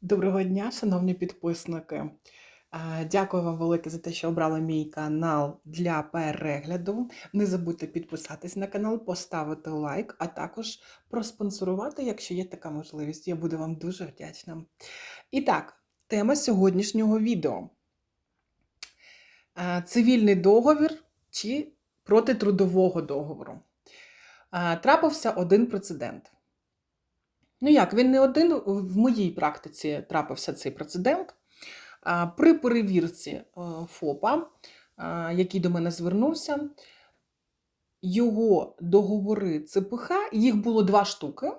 Доброго дня, шановні підписники. Е, Дякую вам велике за те, що обрали мій канал для перегляду. Не забудьте підписатись на канал, поставити лайк, а також проспонсорувати, якщо є така можливість. Я буду вам дуже вдячна. І так, тема сьогоднішнього відео: Е, цивільний договір чи проти трудового договору. Е, Трапився один прецедент. Ну як, він не один в моїй практиці трапився цей прецедент. При перевірці е, ФОПа, який до мене звернувся, його договори ЦПХ, їх було два штуки.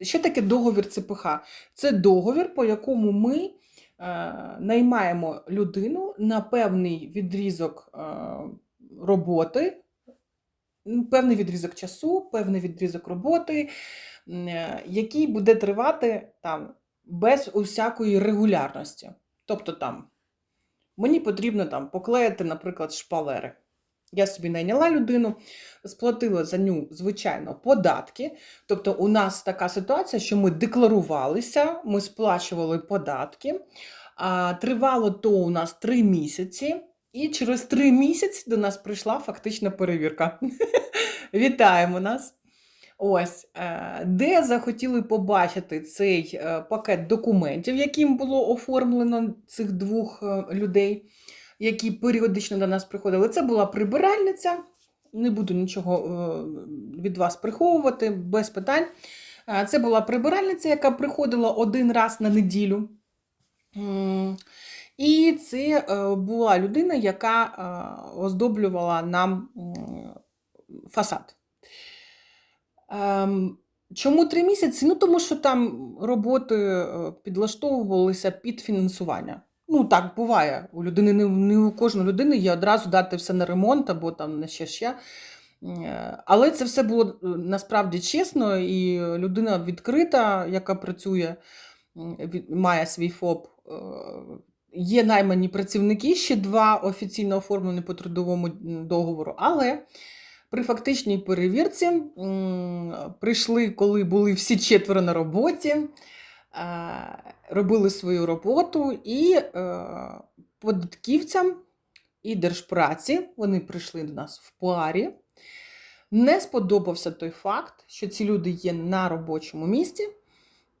Що таке договір ЦПХ? Це договір, по якому ми е, наймаємо людину на певний відрізок е, роботи, певний відрізок часу, певний відрізок роботи, е, який буде тривати там без усякої регулярності. Тобто там мені потрібно там поклеїти, наприклад, шпалери. Я собі найняла людину, сплатила за ню, звичайно, податки. Тобто, у нас така ситуація, що ми декларувалися, ми сплачували податки. А, тривало то у нас три місяці, і через три місяці до нас прийшла фактична перевірка. Вітаємо нас! Ось, е, де захотіли побачити цей е, пакет документів, яким було оформлено цих двох е, людей, які періодично до нас приходили. Це була прибиральниця. Не буду нічого від вас приховувати, без питань. Це була прибиральниця, яка приходила один раз на неділю. І це була людина, яка оздоблювала нам фасад. Ем, Чому три місяці? Ну, тому що там роботи е, підлаштовувалися під фінансування. Ну, так буває. У людини не, у кожної людини є одразу дати все на ремонт або там на ще ще. Е, Але це все було е, насправді чесно, і людина відкрита, яка працює, має свій ФОП. Є наймані працівники, ще два офіційно оформлені по трудовому договору, але при фактичній перевірці прийшли, коли були всі четверо на роботі, е, робили свою роботу, і е, податківцям і держпраці вони прийшли до нас в парі. Не сподобався той факт, що ці люди є на робочому місці,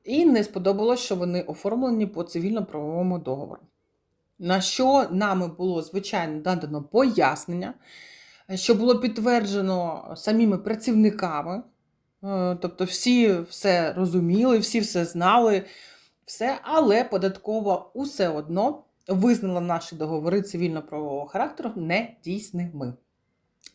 і не сподобалось, що вони оформлені по цивільно-правовому договору. На що нами було, звичайно, дадано пояснення, що було підтверджено самими працівниками. Е, Тобто всі все розуміли, всі все знали, все, але податкова усе одно визнала наші договори цивільно-правового характеру недійсними.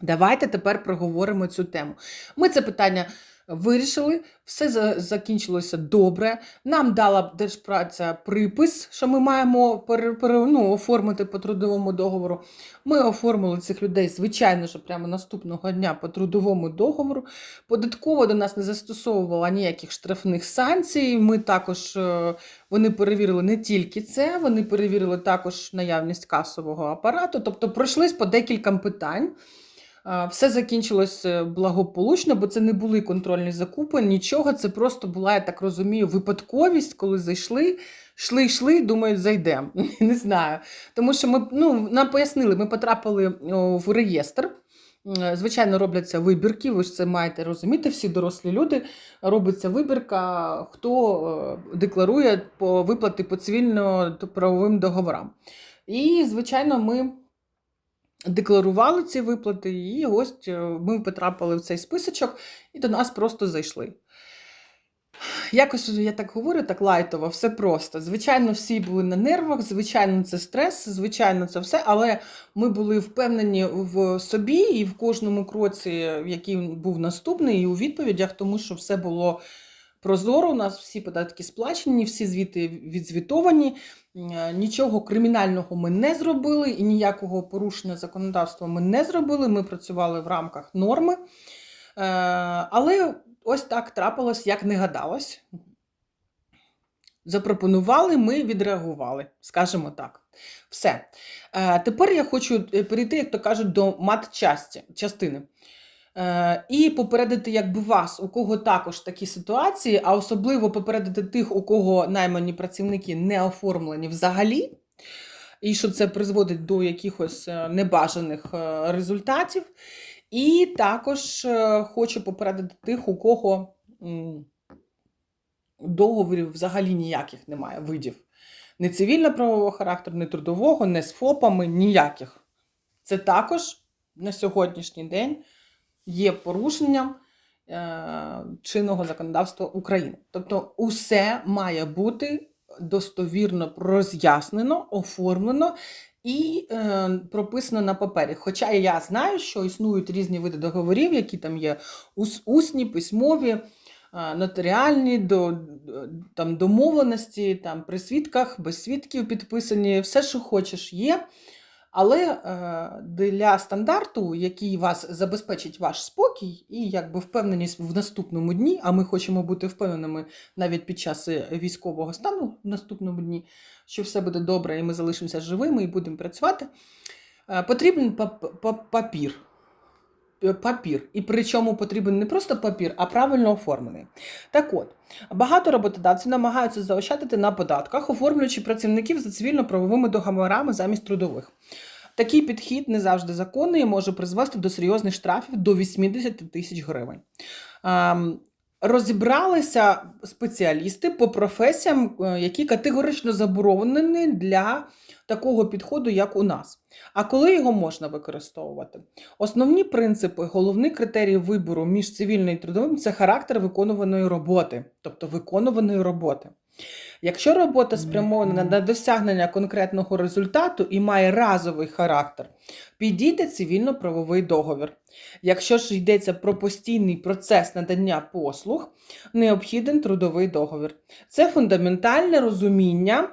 Давайте тепер проговоримо цю тему. Ми це питання вирішили, все закінчилося добре. Нам дала держпраця припис, що ми маємо пере- ну, оформити по трудовому договору. Ми оформили цих людей, звичайно, що прямо наступного дня по трудовому договору. Податково до нас не застосовувала ніяких штрафних санкцій. Ми також е, вони перевірили не тільки це, вони перевірили також наявність касового апарату. Тобто пройшлись по декільком питань. Все закінчилось е, благополучно, бо це не були контрольні закупи, нічого. Це просто була, я так розумію, випадковість, коли зайшли, йшли, йшли, думають, зайдемо. Не знаю. Тому що ми ну, нам пояснили, ми потрапили в реєстр. Звичайно, робляться вибірки, ви ж це маєте розуміти, всі дорослі люди. Робиться вибірка, хто е, декларує по виплати по цивільно-правовим договорам. І, звичайно, ми декларували ці виплати, і ось е, ми потрапили в цей списочок, і до нас просто зайшли. Якось я так говорю, так лайтово, все просто. Звичайно, всі були на нервах, звичайно, це стрес, звичайно, це все, але ми були впевнені в собі і в кожному кроці, який був наступний, і у відповідях, тому що все було прозоро. У нас всі податки сплачені, всі звіти відзвітовані. Е, Нічого кримінального ми не зробили і ніякого порушення законодавства ми не зробили. Ми працювали в рамках норми. Е, Але ось так трапилось, як не гадалось. Запропонували, ми відреагували, скажімо так. Все. Е, Тепер я хочу перейти, як то кажуть, до мат-частини. Е, І попередити якби вас, у кого також такі ситуації, а особливо попередити тих, у кого наймані працівники не оформлені взагалі, і що це призводить до якихось е, небажаних е, результатів. І також е, хочу попередити тих, у кого договорів взагалі ніяких немає видів. Не цивільно-правового характеру, не трудового, не з ФОПами, ніяких. Це також на сьогоднішній день є порушенням е, чинного законодавства України. Тобто, усе має бути достовірно роз'яснено, оформлено і е, прописано на папері. Хоча я знаю, що існують різні види договорів, які там є ус- усні, письмові, е, нотаріальні, до, там, домовленості, там, при свідках, без свідків підписані, все, що хочеш, є. Але е, для стандарту, який вас забезпечить ваш спокій і якби впевненість в наступному дні, а ми хочемо бути впевненими навіть під час е, військового стану в наступному дні, що все буде добре, і ми залишимося живими і будемо працювати, е, потрібен пап- пап- папір. П- Папір. І причому потрібен не просто папір, а правильно оформлений. Так от, багато роботодавців намагаються заощадити на податках, оформлюючи працівників за цивільно-правовими договорами замість трудових. Такий підхід не завжди законний і може призвести до серйозних штрафів до 80 тисяч гривень. Розібралися спеціалісти по професіям, е, які категорично заборонені для такого підходу, як у нас. А коли його можна використовувати? Основні принципи, головний критерій вибору між цивільною і трудовим це характер виконуваної роботи, тобто виконуваної роботи. Якщо робота спрямована на досягнення конкретного результату і має разовий характер, підійде цивільно-правовий договір. Якщо ж йдеться про постійний процес надання послуг, необхіден трудовий договір. Це фундаментальне розуміння е,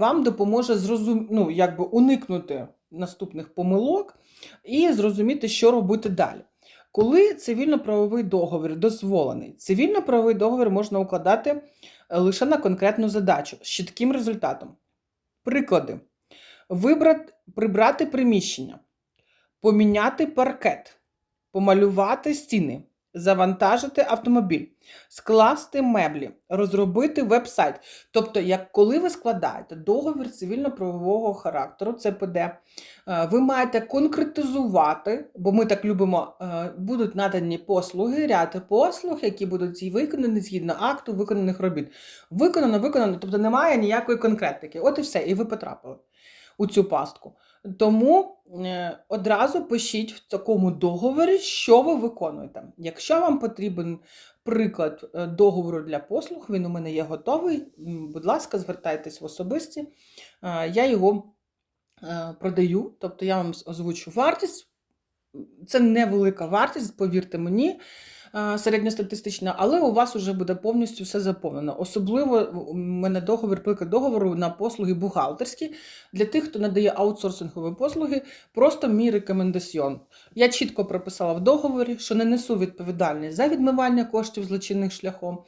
вам допоможе зрозум... ну, якби уникнути наступних помилок і зрозуміти, що робити далі. Коли цивільно-правовий договір дозволений, цивільно-правовий договір можна укладати лише на конкретну задачу з чітким результатом. Приклади: Вибрати, прибрати приміщення, поміняти паркет, помалювати стіни, завантажити автомобіль, скласти меблі, розробити веб-сайт. Тобто, як коли ви складаєте договір цивільно-правового характеру, ЦПД, е, ви маєте конкретизувати, бо ми так любимо, е, будуть надані послуги, ряд послуг, які будуть виконані згідно акту виконаних робіт. Виконано, виконано, тобто немає ніякої конкретики. От і все, і ви потрапили у цю пастку. Тому е, одразу пишіть в такому договорі, що ви виконуєте. Якщо вам потрібен приклад е, договору для послуг, він у мене є готовий. Будь ласка, звертайтесь в особисті. Е, Я його продаю, тобто я вам озвучу вартість. Це невелика вартість, повірте мені, середньостатистична, але у вас вже буде повністю все заповнено. Особливо у мене договір, приклад договору на послуги бухгалтерські. Для тих, хто надає аутсорсингові послуги, просто мій рекомендаціон. Я чітко прописала в договорі, що не несу відповідальність за відмивання коштів злочинним шляхом,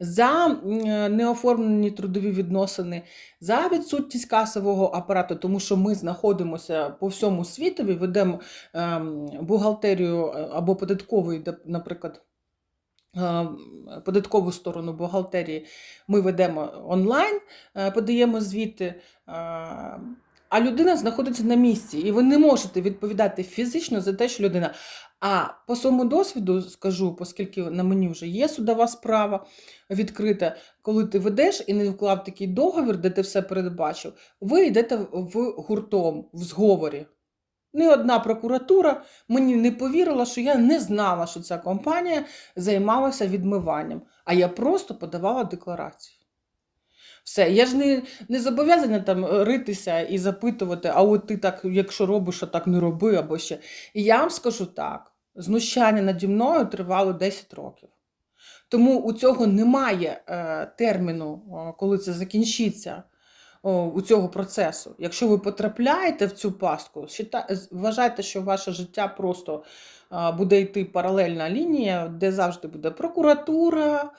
за е, неоформлені трудові відносини, за відсутність касового апарату, тому що ми знаходимося по всьому світові, ведемо ем, бухгалтерію е, або податковий, наприклад. Ем, Податкову сторону бухгалтерії ми ведемо онлайн, е, подаємо звіти, е, а людина знаходиться на місці, і ви не можете відповідати фізично за те, що людина. А по своєму досвіду скажу, оскільки на мені вже є судова справа відкрита, коли ти ведеш і не вклав такий договір, де ти все передбачив, ви йдете в гуртом, в зговорі. Не одна прокуратура мені не повірила, що я не знала, що ця компанія займалася відмиванням, а я просто подавала декларацію. Все, я ж не, не зобов'язана там ритися і запитувати, а от ти так, якщо робиш, а так не роби або ще. І я вам скажу так: знущання наді мною тривало 10 років. Тому у цього немає е, терміну, коли це закінчиться у цього процесу. Якщо ви потрапляєте в цю пастку, вважайте, що ваше життя просто буде йти паралельна лінія, де завжди буде прокуратура,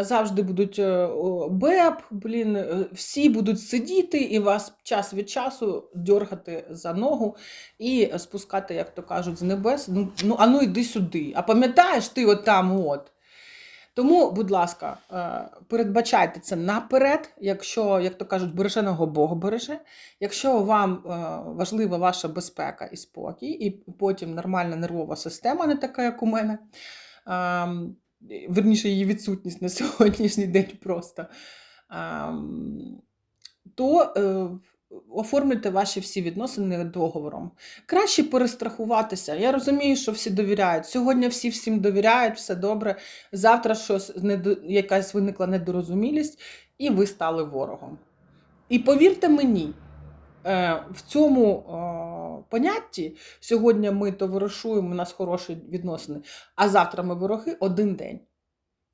завжди будуть е, БЕП, блін, е, всі будуть сидіти і вас час від часу дьоргати за ногу і спускати, як то кажуть, з небес. Ну, ну а ну йди сюди. А пам'ятаєш, ти от там от. Тому, будь ласка, е, передбачайте це наперед, якщо, як то кажуть, береженого Бог береже. Якщо вам е, важлива ваша безпека і спокій, і потім нормальна нервова система, не така, як у мене, ем, верніше її відсутність на сьогоднішній день просто, ем, то е, оформлюйте ваші всі відносини договором. Краще перестрахуватися. Я розумію, що всі довіряють. Сьогодні всі всім довіряють, все добре. Завтра щось якась виникла недорозумілість, і ви стали ворогом. І повірте мені, е, в цьому е, понятті сьогодні ми товаришуємо, у нас хороші відносини, а завтра ми вороги один день.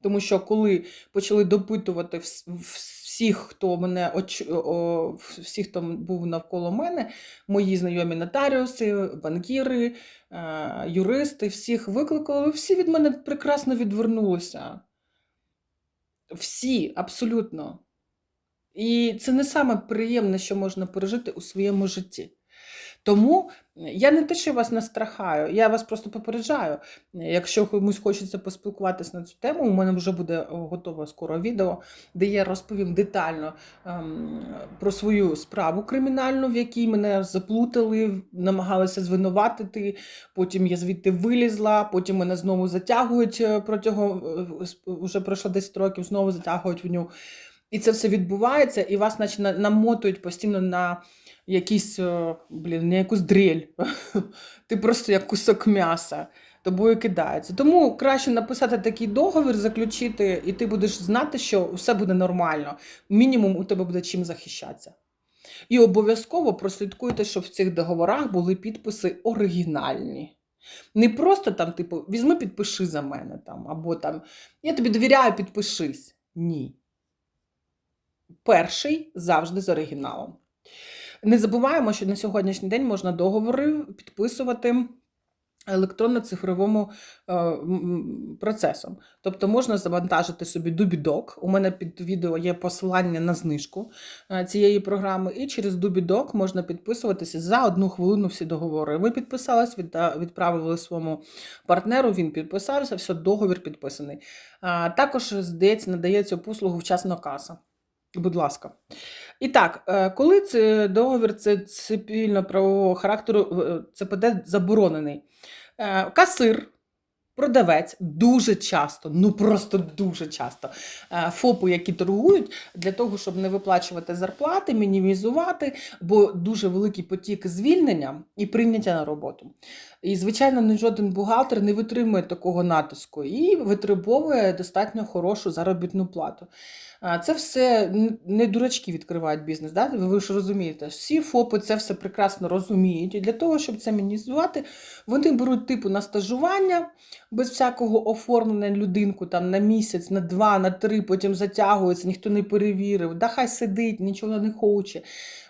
Тому що коли почали допитувати всіх, хто мене всіх, хто був навколо мене, мої знайомі нотаріуси, банкіри, е, юристи, всіх викликали, всі від мене прекрасно відвернулися. Всі, абсолютно. І це не саме приємне, що можна пережити у своєму житті. Тому я не те, що вас настрахаю, я вас просто попереджаю. Якщо комусь хочеться поспілкуватися на цю тему, у мене вже буде готове скоро відео, де я розповім детально ем, про свою справу кримінальну, в якій мене заплутали, намагалися звинуватити. Потім я звідти вилізла, потім мене знову затягують е, протягом е, вже пройшло 10 років, знову затягують в ню. І це все відбувається, і вас, наче, намотують постійно на якийсь, е, блін, на якусь дрель. Ти просто як кусок м'яса. Тобою кидається. Тому краще написати такий договір, заключити, і ти будеш знати, що все буде нормально. Мінімум у тебе буде чим захищатися. І обов'язково прослідкуйте, щоб в цих договорах були підписи оригінальні. Не просто там, типу, візьми, підпиши за мене там, або там я тобі довіряю, підпишись. Ні. Перший завжди з оригіналом. Не забуваємо, що на сьогоднішній день можна договори підписувати електронно-цифровому е, процесом. Тобто можна завантажити собі Дубідок. У мене під відео є посилання на знижку е, цієї програми, і через Дубідок можна підписуватися за одну хвилину всі договори. Ви підписались, відправили своєму партнеру, він підписався, все, договір підписаний. А, Також, здається, надається послугу вчасно каса. Будь ласка. І так, е, коли це договір це цивільно-правового характеру, е, ЦПД заборонений. Е, Касир, продавець дуже часто, ну просто дуже часто, е, ФОПи, які торгують, для того, щоб не виплачувати зарплати, мінімізувати, бо дуже великий потік звільнення і прийняття на роботу. І, звичайно, не жоден бухгалтер не витримує такого натиску і витребовує достатньо хорошу заробітну плату. Це все не дурачки відкривають бізнес. Да? Ви, ж розумієте, всі ФОПи це все прекрасно розуміють. І для того, щоб це мінімізувати, вони беруть типу на стажування без всякого оформлення людинку там на місяць, на два, на три, потім затягується, ніхто не перевірив, да хай сидить, нічого не хоче.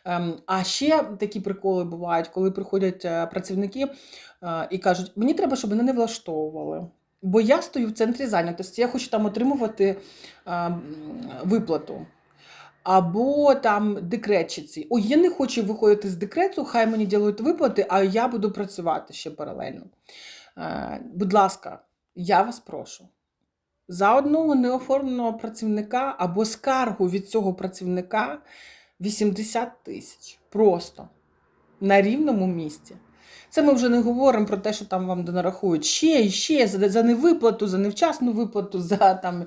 Ем, А ще такі приколи бувають, коли приходять е, працівники і кажуть, мені треба, щоб мене не влаштовували. Бо я стою в центрі зайнятості, я хочу там отримувати е, виплату. Або там декретчиці. Ой, я не хочу виходити з декрету, хай мені ділають виплати, а я буду працювати ще паралельно. Е, Будь ласка, я вас прошу. За одного неоформленого працівника або скаргу від цього працівника 80 тисяч. Просто на рівному місці. Це ми вже не говоримо про те, що там вам донарахують ще і ще за, за невиплату, за невчасну виплату, за там,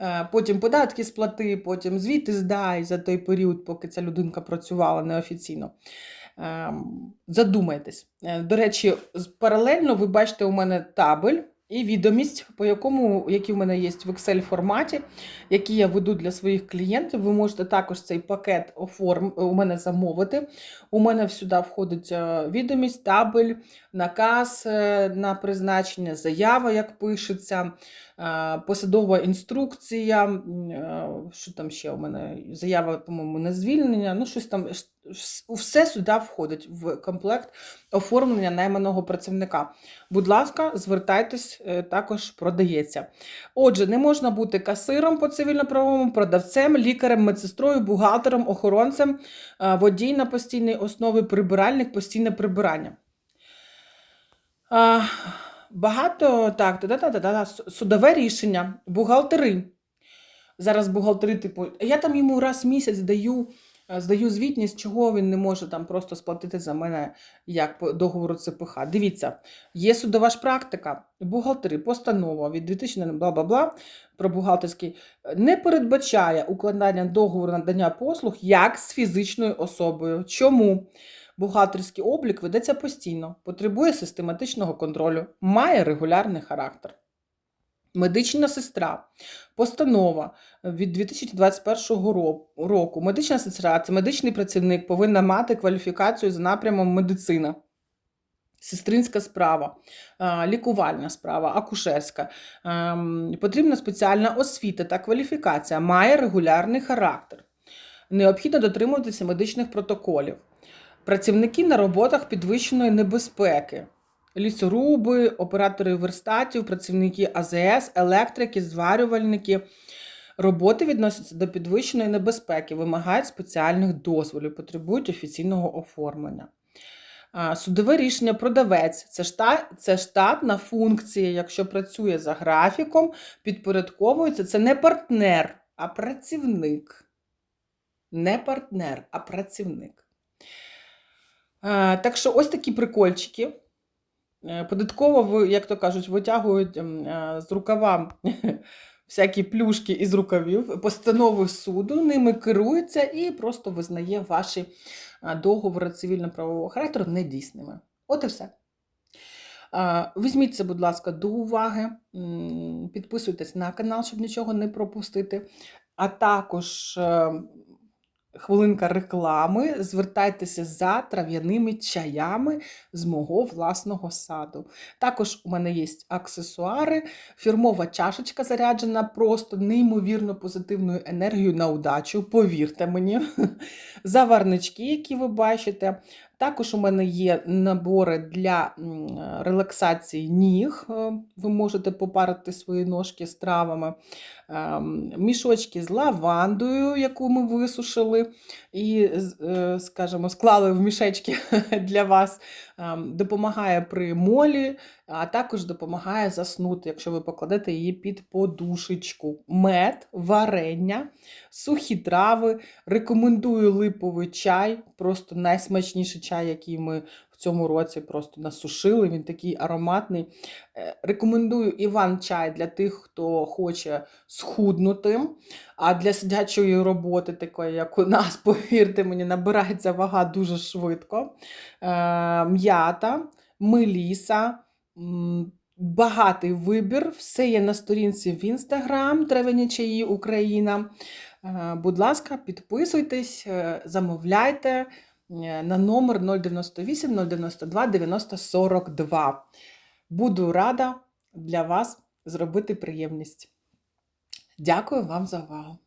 е, потім податки сплати, потім звіти здай за той період, поки ця людинка працювала неофіційно. Ем, Задумайтесь. Е, До речі, паралельно ви бачите у мене табель і відомість, по якому, які в мене є в Excel форматі, які я веду для своїх клієнтів. Ви можете також цей пакет оформ... у мене замовити. У мене сюди входить е, відомість, табель, наказ е, на призначення, заява, як пишеться, е, посадова інструкція. Що там ще у мене? Заява, по-моєму, на звільнення. Ну, щось там Все сюди входить в комплект оформлення найманого працівника. Будь ласка, звертайтесь, е, також продається. Отже, не можна бути касиром по цивільно-правовому, продавцем, лікарем, медсестрою, бухгалтером, охоронцем, е, водій на постійній основі, прибиральник, постійне прибирання. Багато так, судове рішення, бухгалтери. Зараз бухгалтери, типу, я там йому раз в місяць даю, здаю звітність, чого він не може там просто сплатити за мене як договору ЦПХ. Дивіться, є судова ж практика, бухгалтери, постанова від 2000 бла бла бла про бухгалтерський е, не передбачає укладання договору надання послуг як з фізичною особою. Чому? Бухгалтерський облік ведеться постійно, потребує систематичного контролю, має регулярний характер. Медична сестра, постанова від 2021 року. Медична сестра це медичний працівник, повинна мати кваліфікацію за напрямом медицина. Сестринська справа, лікувальна справа, акушерська. Ем, Потрібна спеціальна освіта та кваліфікація, має регулярний характер. Необхідно дотримуватися медичних протоколів. Працівники на роботах підвищеної небезпеки. Лісоруби, оператори верстатів, працівники АЗС, електрики, зварювальники. Роботи відносяться до підвищеної небезпеки, вимагають спеціальних дозволів, потребують офіційного оформлення. Судове рішення продавець це, шта, це штатна функція, якщо працює за графіком, підпорядковується. Це не партнер, а працівник. Не партнер, а працівник. Так що ось такі прикольчики. Е, Податково, як то кажуть, витягують ем, е, з рукава всякі плюшки із рукавів, постанови суду, ними керується і просто визнає ваші е, договори цивільно-правового характеру недійсними. От і все. Візьміть це, будь ласка, до уваги. Підписуйтесь на канал, щоб нічого не пропустити. А також е, хвилинка реклами. Звертайтеся за трав'яними чаями з мого власного саду. Також у мене є аксесуари, фірмова чашечка заряджена просто неймовірно позитивною енергією на удачу. Повірте мені. Заварнички, які ви бачите. Також у мене є набори для релаксації ніг. Е, Ви можете попарити свої ножки з травами. Ем, Мішочки з лавандою, яку ми висушили, і, е, скажімо, склали в мішечки для вас. Ем, Допомагає при молі, а також допомагає заснути, якщо ви покладете її під подушечку. Мед, варення, сухі трави. Рекомендую липовий чай, просто найсмачніший чай, який ми цьому році просто насушили. Він такий ароматний. Е, Рекомендую Іван-чай для тих, хто хоче схуднути. А для сидячої роботи, такої, як у нас, повірте мені, набирається вага дуже швидко. Е, М'ята, меліса. Багатий вибір, все є на сторінці в інстаграм Трав'яні чаї Україна. Е, Будь ласка, підписуйтесь, замовляйте на номер 098 092 90 42. Буду рада для вас зробити приємність. Дякую вам за увагу.